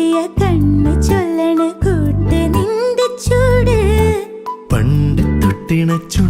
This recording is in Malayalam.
പൊത്തിയ കണ്ണ് ചൊല്ലണ കൂട്ട് നിന്റെ ചൂട്. പണ്ട് തൊട്ടിണ ചുണ്ട്